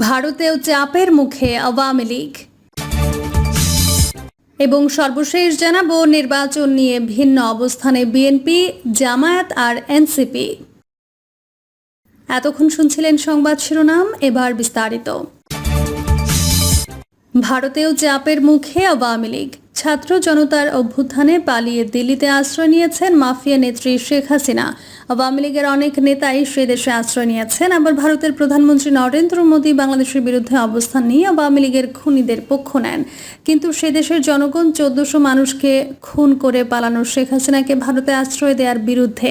ভারতেও চাপের মুখে আওয়ামী লীগ। এবং সর্বশেষ জানাব, নির্বাচন নিয়ে ভিন্ন অবস্থানে বিএনপি, জামায়াত আর এনসিপি। এতক্ষণ শুনছিলেন সংবাদ শিরোনাম, এবার বিস্তারিত। ভারতেও চাপের মুখে আওয়ামী লীগ। ছাত্র জনতার অভ্যুত্থানে পালিয়ে দিল্লিতে আশ্রয় নিয়েছেন মাফিয়া নেত্রী শেখ হাসিনা। আওয়ামী লীগের অনেক নেতাই সে দেশে আশ্রয় নিয়েছেন। আবার ভারতের প্রধানমন্ত্রী নরেন্দ্র মোদী বাংলাদেশের বিরুদ্ধে অবস্থান নিয়ে আওয়ামী লীগের খুনিদের পক্ষ নেন। কিন্তু সে দেশের জনগণ চোদ্দশো মানুষকে খুন করে পালানো শেখ হাসিনাকে ভারতে আশ্রয় দেওয়ার বিরুদ্ধে।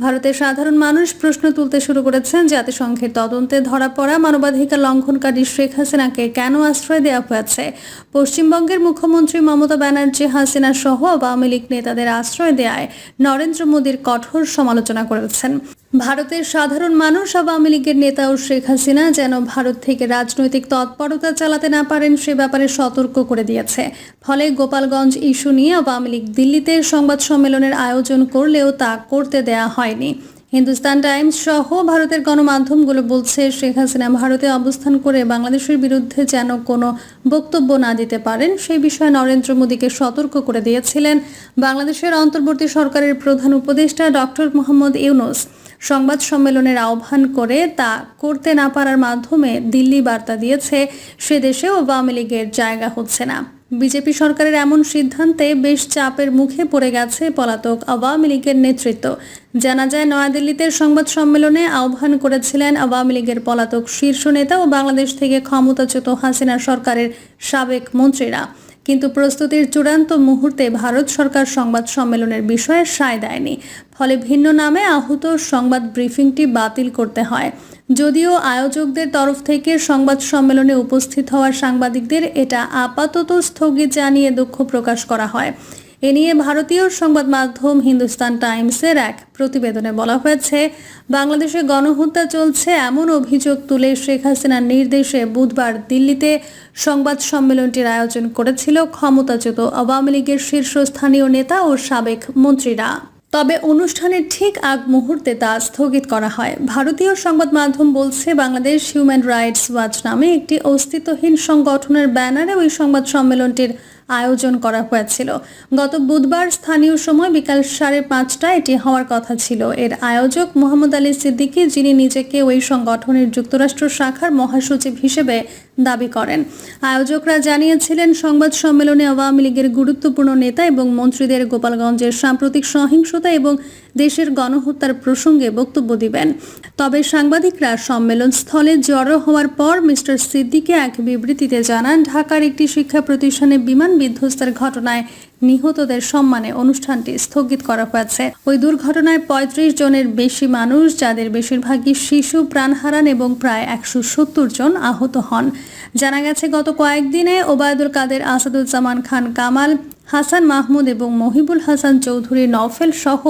ভারতের সাধারণ মানুষ প্রশ্ন তুলতে শুরু করেছেন জাতিসংঘের তদন্তে ধরা পড়া মানবাধিকার লঙ্ঘনকারী শেখ হাসিনাকে কেন আশ্রয় দেওয়া হয়েছে? পশ্চিমবঙ্গের মুখ্যমন্ত্রী মমতা ব্যানার্জি, হাসিনা সহ আওয়ামী লীগ নেতাদের আশ্রয় দেয় নরেন্দ্র মোদীর কঠোর সমালোচনা করেছেন। ভারতের সাধারণ মানুষ আওয়ামী লীগের নেতা ও শেখ হাসিনা যেন ভারত থেকে রাজনৈতিক তৎপরতা চালাতে না পারেন, সে ব্যাপারে সতর্ক করে দিয়েছে। ফলে গোপালগঞ্জ ইস্যু নিয়ে আওয়ামী লীগ দিল্লিতে সংবাদ সম্মেলনের আয়োজন করলেও তা করতে দেয়া হয়নি। হিন্দুস্তান টাইমস সহ ভারতের গণমাধ্যমগুলো বলছে, শেখ হাসিনা ভারতে অবস্থান করে বাংলাদেশের বিরুদ্ধে যেন কোনো বক্তব্য না দিতে পারেন, সেই বিষয়ে নরেন্দ্র মোদীকে সতর্ক করে দিয়েছিলেন বাংলাদেশের অন্তর্বর্তী সরকারের প্রধান উপদেষ্টা ডক্টর মোহাম্মদ ইউনুস। সংবাদ সম্মেলনের আহ্বান করে তা করতে না পারার মাধ্যমে দিল্লি বার্তা দিয়েছে, সে দেশেও আওয়ামী লীগের জায়গা হচ্ছে না। বিজেপি সরকারের এমন সিদ্ধান্তে বেশ চাপের মুখে পড়ে গেছে পলাতক আওয়ামী লীগের নেতৃত্ব। জানা যায়, নয়াদিল্লিতে সংবাদ সম্মেলনে আহ্বান করেছিলেন আওয়ামী লীগের পলাতক শীর্ষ নেতা ও বাংলাদেশ থেকে ক্ষমতাচ্যুত হাসিনা সরকারের সাবেক মন্ত্রীরা। কিন্তু প্রস্তুতির চূড়ান্ত মুহূর্তে ভারত সরকার সংবাদ সম্মেলনের বিষয়ে সায় দেয়নি। ফলে ভিন্ন নামে আহত সংবাদ ব্রিফিংটি বাতিল করতে হয়। যদিও আয়োজকদের তরফ থেকে সংবাদ সম্মেলনে উপস্থিত হওয়া সাংবাদিকদের এটা আপাতত স্থগিত জানিয়ে দুঃখ প্রকাশ করা হয়। এ নিয়ে ভারতীয় সংবাদ মাধ্যম হিন্দুস্তান টাইমসের এক প্রতিবেদনে বলা হয়েছে, বাংলাদেশে গণহত্যা চলছে এমন অভিযোগ তুলে শেখ হাসিনার নির্দেশে বুধবার দিল্লিতে সংবাদ সম্মেলনটির আয়োজন করেছিল ক্ষমতাচ্যুত আওয়ামী লীগের শীর্ষস্থানীয় নেতা ও সাবেক মন্ত্রীরা। তবে অনুষ্ঠানের ঠিক আগ মুহূর্তে তা স্থগিত করা হয়। ভারতীয় সংবাদ মাধ্যম বলছে, বাংলাদেশ হিউম্যান রাইটস ওয়াচ নামে একটি অস্তিত্বহীন সংগঠনের ব্যানারে ওই সংবাদ সম্মেলনটির আয়োজন করা হয়েছিল। গত বুধবার স্থানীয় সময় বিকাল সাড়ে পাঁচটায় এটি হওয়ার কথা ছিল। এর আয়োজক মোহাম্মদ আলী সিদ্দিকী, যিনি নিজেকে ওই সংগঠনের যুক্তরাষ্ট্র শাখার মহাসচিব হিসেবে দাবি করেন। আয়োজকরা জানিয়েছিলেন, সংবাদ সম্মেলনে আওয়ামী লীগের গুরুত্বপূর্ণ নেতা এবং মন্ত্রীদের গোপালগঞ্জের সাম্প্রতিক সহিংসতা এবং দেশের গণহত্যার প্রসঙ্গে বক্তব্য দিবেন। তবে সাংবাদিকরা সম্মেলন স্থলে জড়ো হওয়ার পর মিস্টার সিদ্দিকে এক বিবৃতিতে জানান, ঢাকার একটি শিক্ষা প্রতিষ্ঠানে বিমান বিধ্বস্তের ঘটনায় নিহতদের সম্মানে অনুষ্ঠানটি স্থগিত করা হয়েছে। ওই দুর্ঘটনায় পঁয়ত্রিশ জনের বেশি মানুষ, যাদের বেশিরভাগই শিশু প্রাণ হারান এবং প্রায় একশো সত্তর জন আহত হন। জানা গেছে, গত কয়েকদিনে ওবায়দুল কাদের, আসাদুজ্জামান খান কামাল হাসান মাহমুদ এবং মহিবুল হাসান চৌধুরী নওফেল সহ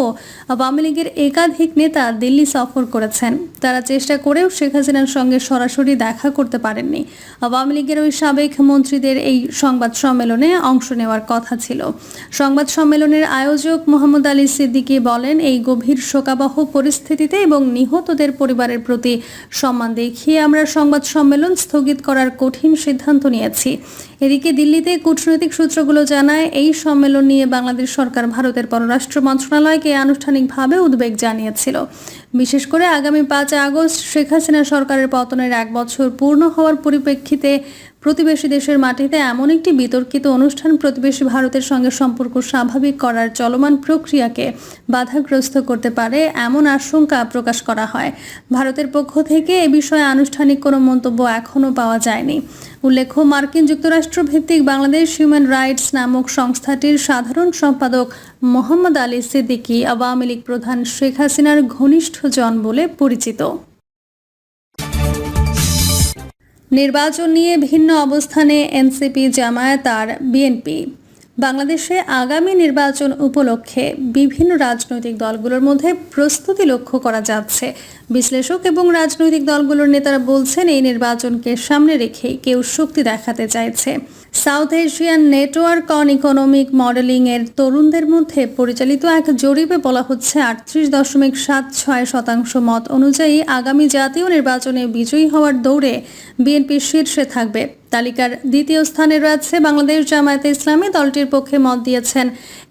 আওয়ামী লীগের একাধিক নেতা দিল্লি সফর করেছেন। তারা চেষ্টা করেও শেখ হাসিনার সঙ্গে সরাসরি দেখা করতে পারেননি। আওয়ামী লীগের ওই সাবেক মন্ত্রীদের এই সংবাদ সম্মেলনে অংশ নেওয়ার কথা ছিল। সংবাদ সম্মেলনের আয়োজক মোহাম্মদ আলী সিদ্দিকী বলেন, এই গভীর শোকাবহ পরিস্থিতিতে এবং নিহতদের পরিবারের প্রতি সম্মান দেখিয়ে আমরা সংবাদ সম্মেলন স্থগিত করার কঠিন সিদ্ধান্ত নিয়েছি। এদিকে দিল্লিতে কূটনৈতিক সূত্রগুলো জানায়, এই সম্মেলন নিয়ে বাংলাদেশ সরকার ভারতের পররাষ্ট্র মন্ত্রণালয়কে আনুষ্ঠানিকভাবে উদ্বেগ জানিয়েছিল। বিশেষ করে আগামী পাঁচ আগস্ট শেখ হাসিনা সরকারের পতনের এক বছর পূর্ণ হওয়ার পরিপ্রেক্ষিতে প্রতিবেশী দেশের মাটিতে এমন একটি বিতর্কিত অনুষ্ঠান প্রতিবেশী ভারতের সঙ্গে সম্পর্ক স্বাভাবিক করার চলমান প্রক্রিয়াকে বাধাগ্রস্ত করতে পারে এমন আশঙ্কা প্রকাশ করা হয়। ভারতের পক্ষ থেকে এ বিষয়ে আনুষ্ঠানিক কোনো মন্তব্য এখনও পাওয়া যায়নি। উল্লেখ্য, মার্কিন যুক্তরাষ্ট্র ভিত্তিক বাংলাদেশ হিউম্যান রাইটস নামক সংস্থাটির সাধারণ সম্পাদক মোহাম্মদ আলী সিদ্দিকী, আওয়ামী লীগ প্রধান শেখ হাসিনার ঘনিষ্ঠ জন বলে পরিচিত। নির্বাচন নিয়ে ভিন্ন অবস্থানে এনসিপি জামায়াত আর বিএনপি। বাংলাদেশে আগামী নির্বাচন উপলক্ষে বিভিন্ন রাজনৈতিক দলগুলোর মধ্যে প্রস্তুতি লক্ষ্য করা যাচ্ছে। বিশ্লেষক এবং রাজনৈতিক দলগুলোর নেতারা বলছেন, এই নির্বাচনকে সামনে রেখে কেউ শক্তি দেখাতে চাইছে। South Asian network on economic modelling এর তরুণদের মধ্যে পরিচালিত এক জরিপে বলা হচ্ছে, আটত্রিশ দশমিক সাত ছয় শতাংশ মত অনুযায়ী আগামী জাতীয় নির্বাচনে বিজয়ী হওয়ার দৌড়ে বিএনপি শীর্ষে থাকবে। তালিকার দ্বিতীয় স্থানে রয়েছে বাংলাদেশ জামায়াতে ইসলামী। দলটির পক্ষে মত দিয়েছেন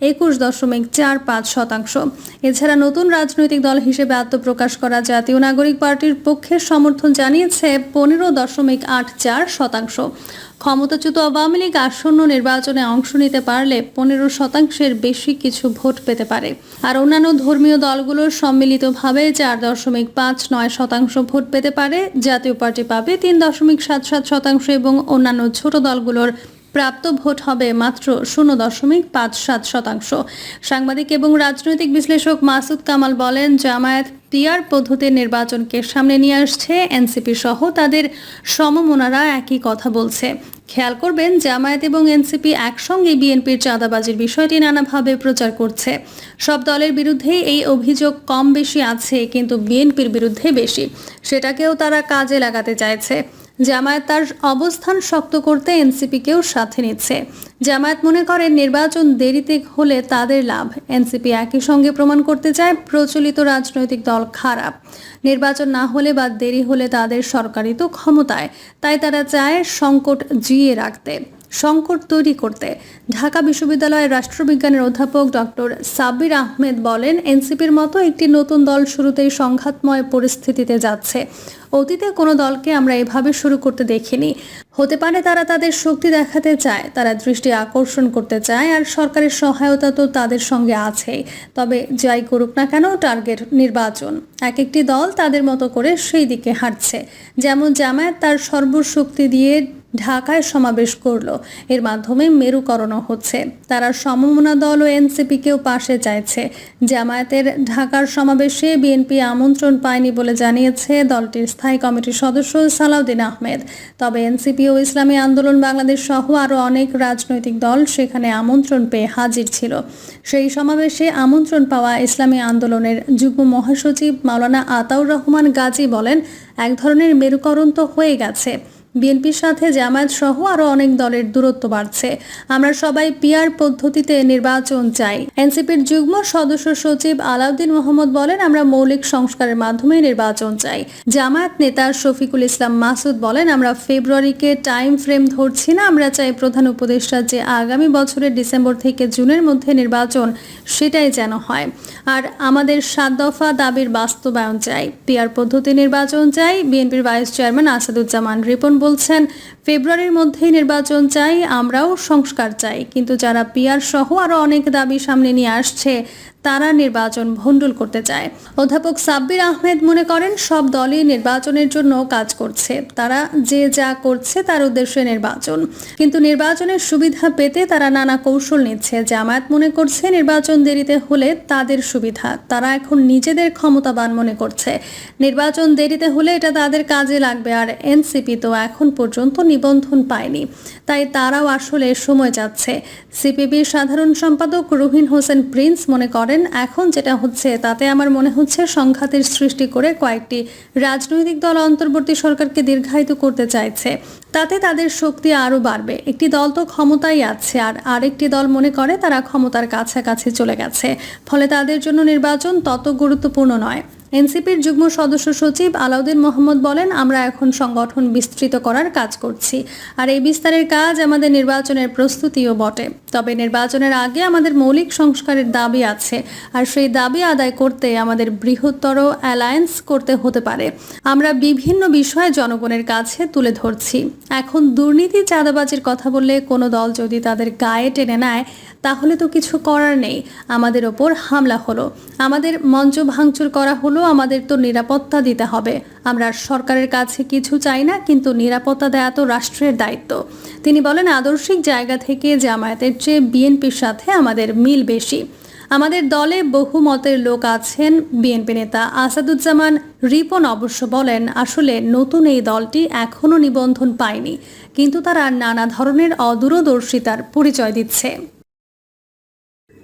একুশ দশমিক চার পাঁচ শতাংশ। এছাড়া নতুন রাজনৈতিক দল হিসেবে আত্মপ্রকাশ করা জাতীয় নাগরিক পার্টির পক্ষে সমর্থন জানিয়েছে পনেরো দশমিক আট চার শতাংশ। ক্ষমতাচ্যুত আওয়ামী লীগ আসন্ন নির্বাচনে অংশ নিতে পারলে পনেরো শতাংশের বেশি কিছু ভোট পেতে পারে। আর অন্যান্য ধর্মীয় দলগুলোর সম্মিলিতভাবে চার দশমিক পাঁচ নয় শতাংশ ভোট পেতে পারে। জাতীয় পার্টি পাবে তিন দশমিক সাত সাত শতাংশ এবং অন্যান্য ছোট দলগুলোর প্রাপ্ত ভোট হবে মাত্র শূন্য দশমিক পাঁচ সাত শতাংশ। সাংবাদিক এবং রাজনৈতিক বিশ্লেষক মাসুদ কামাল বলেন, জামায়াত পিয়ার পদ্ধতির নির্বাচনকে সামনে নিয়ে আসছে, এনসিপি সহ তাদের সমমনারা একই কথা বলছে। খেয়াল করবেন, জামায়াত এবং এনসিপি একসঙ্গে বিএনপির চাঁদাবাজির বিষয়টি নানাভাবে প্রচার করছে। সব দলের বিরুদ্ধে এই অভিযোগ কম বেশি আছে, কিন্তু বিএনপির বিরুদ্ধে বেশি। সেটাকেও তারা কাজে লাগাতে চাইছে। জামায়াত তার অবস্থান শক্ত করতে এনসিপিকেও সাথে নিচ্ছে। জামায়াত মনে করে নির্বাচন দেরিতে হলে তাদের লাভ। এনসিপি একই সঙ্গে প্রমাণ করতে চায়, প্রচলিত রাজনৈতিক দল খারাপ। নির্বাচন না হলে বা দেরি হলে তাদের সরকারই তো ক্ষমতায়। তাই তারা চায় সংকট জিয়ে রাখতে। সংকট তৈরি করতে। ঢাকা বিশ্ববিদ্যালয়ের রাষ্ট্রবিজ্ঞানের অধ্যাপক ডক্টর সাবির আহমেদ বলেন, এনসিপির মতো একটি নতুন দল শুরুতেই সংঘাতময় পরিস্থিতিতে যাচ্ছে। অতীতে কোনো দলকে আমরা এভাবে শুরু করতে দেখিনি। হতে পারে তারা তাদের শক্তি দেখাতে চায়, তারা দৃষ্টি আকর্ষণ করতে চায় আর সরকারের সহায়তা তো তাদের সঙ্গে আছেই। তবে যাই করুক না কেন, টার্গেট নির্বাচন। এক একটি দল তাদের মতো করে সেই দিকে হাঁটছে। যেমন জামায়াত তার সর্বশক্তি দিয়ে ঢাকায় সমাবেশ করল। এর মাধ্যমে মেরুকরণও হচ্ছে। তারা সমমনা দল ও এনসিপিকেও পাশে চাইছে। জামায়াতের ঢাকার সমাবেশে বিএনপি আমন্ত্রণ পায়নি বলে জানিয়েছে দলটির স্থায়ী কমিটির সদস্য সালাউদ্দিন আহমেদ। তবে এনসিপি ও ইসলামী আন্দোলন বাংলাদেশ সহ আরও অনেক রাজনৈতিক দল সেখানে আমন্ত্রণ পেয়ে হাজির ছিল। সেই সমাবেশে আমন্ত্রণ পাওয়া ইসলামী আন্দোলনের যুগ্ম মহাসচিব মাওলানা আতাউর রহমান গাজী বলেন এক ধরনের মেরুকরণ তো হয়ে গেছে। বিএনপির সাথে জামায়াত সহ আরও অনেক দলের দূরত্ব বাড়ছে। আমরা সবাই পিয়ার পদ্ধতিতে নির্বাচন চাই। এনসিপির যুগ্ম সদস্য সচিব আলাউদ্দিন মোহাম্মদ বলেন, আমরা মৌলিক সংস্কারের মাধ্যমে নির্বাচন চাই। জামায়াত নেতা শফিকুল ইসলাম মাসুদ বলেন, আমরা ফেব্রুয়ারিকে টাইম ফ্রেম ধরছি না, আমরা চাই প্রধান উপদেষ্টা যে আগামী বছরের ডিসেম্বর থেকে জুনের মধ্যে নির্বাচন, সেটাই যেন হয়। আর আমাদের সাত দফা দাবির বাস্তবায়ন চাই। পিয়ার পদ্ধতি নির্বাচন চাই। বিএনপির ভাইস চেয়ারম্যান আসাদুজ্জামান রিপন বলছেন, ফেব্রুয়ারির মধ্যেই নির্বাচন চাই, আমরাও সংস্কার চাই। কিন্তু যারা পিয়ার সহ আরও অনেক দাবি সামনে নিয়ে আসছে তারা নির্বাচন ভণ্ডুল করতে চায়। অধ্যাপক সাব্বির আহমেদ মনে করেন, সব দলই নির্বাচনের জন্য কাজ করছে। তারা যে যা করছে তার উদ্দেশ্যে নির্বাচন। কিন্তু নির্বাচনের সুবিধা পেতে তারা নানা কৌশল নিচ্ছে। জামায়াত মনে করছে, নির্বাচন দেরিতে হলে তাদের সুবিধা। তারা এখন নিজেদের ক্ষমতাবান মনে করছে। নির্বাচন দেরিতে হলে এটা তাদের কাজে লাগবে। আর এনসিপি তো এখন পর্যন্ত নিবন্ধন পায়নি। তাই তারাও আসলে সময় যাচ্ছে। সিপিবির সাধারণ সম্পাদক রুহিন হোসেন প্রিন্স মনে করেন এখন যেটা হচ্ছে, তাতে আমার মনে হচ্ছে সংঘাতের সৃষ্টি করে কয়েকটি রাজনৈতিক দল অন্তর্বর্তী সরকারকে দীর্ঘায়িত করতে চাইছে। তাতে তাদের শক্তি আরও বাড়বে। একটি দল তো ক্ষমতায় আছে, আর আরেকটি দল মনে করে তারা ক্ষমতার কাছাকাছি চলে গেছে। ফলে তাদের জন্য নির্বাচন তত গুরুত্বপূর্ণ নয়। এনসিপির যুগ্ম সদস্য সচিব আলাউদ্দিন মোহাম্মদ বলেন, আমরা এখন সংগঠন বিস্তৃত করার কাজ করছি, আর এই বিস্তারের কাজ আমাদের নির্বাচনের প্রস্তুতিও বটে। তবে নির্বাচনের আগে আমাদের মৌলিক সংস্কারের দাবি আছে, আর সেই দাবি আদায় করতে আমাদের বৃহত্তর অ্যালায়েন্স করতে হতে পারে। আমরা বিভিন্ন বিষয়ে জনগণের কাছে তুলে ধরছি। এখন দুর্নীতি, চাঁদাবাজির কথা বললে কোনো দল যদি তাদের গায়ে টেনে নেয়, তাহলে তো কিছু করার নেই। আমাদের ওপর হামলা হলো। আমাদের মঞ্চ ভাঙচুর করা হলো, আমাদের তো নিরাপত্তা দিতে হবে। আমরা সরকারের কাছে কিছু চাই না, কিন্তু নিরাপত্তা দেয়া তো রাষ্ট্রের দায়িত্ব। তিনি বলেন, আদর্শিক জায়গা থেকে জামায়াতের চেয়ে বিএনপির সাথে আমাদের মিল বেশি। আমাদের দলে বহু মতের লোক আছেন, বিএনপি নেতা আসাদুজ্জামান রিপন অবশ্য বলেন, আসলে নতুন এই দলটি এখনও নিবন্ধন পায়নি, কিন্তু তারা নানা ধরনের অদূরদর্শিতার পরিচয় দিচ্ছে।